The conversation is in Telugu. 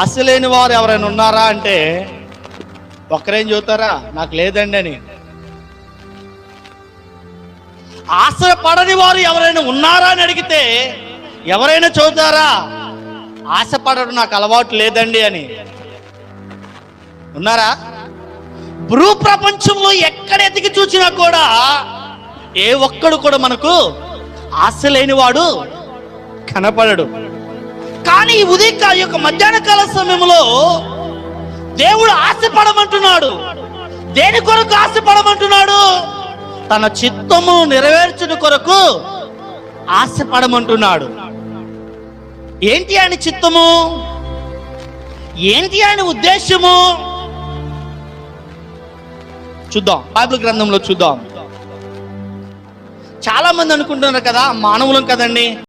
ఆశ లేని వారు ఎవరైనా ఉన్నారా అంటే ఒక్కరేం చూతారా నాకు లేదండి అని. ఆశ పడని వారు ఎవరైనా ఉన్నారా అని అడిగితే ఎవరైనా చూతారా ఆశ పడడం నాకు అలవాటు లేదండి అని. ఉన్నారా? భూ ప్రపంచంలో ఎక్కడ ఎతికి చూసినా కూడా ఏ ఒక్కడు కూడా మనకు ఆశ లేనివాడు కనపడడు. కానీ ఈ ఉదయక యొక్క మధ్యాహ్న కాల సమయంలో దేవుడు ఆశపడమంటున్నాడు. దేని కొరకు ఆశపడమంటున్నాడు? తన చిత్తము నెరవేర్చుట కొరకు ఆశపడమంటున్నాడు. ఏంటి ఆయన చిత్తము? ఏంటి ఆయన ఉద్దేశము? చూద్దాం. బైబిల్ గ్రంథంలో చూద్దాం. చాలా మంది అనుకుంటున్నారు కదా మానవులం కదండి.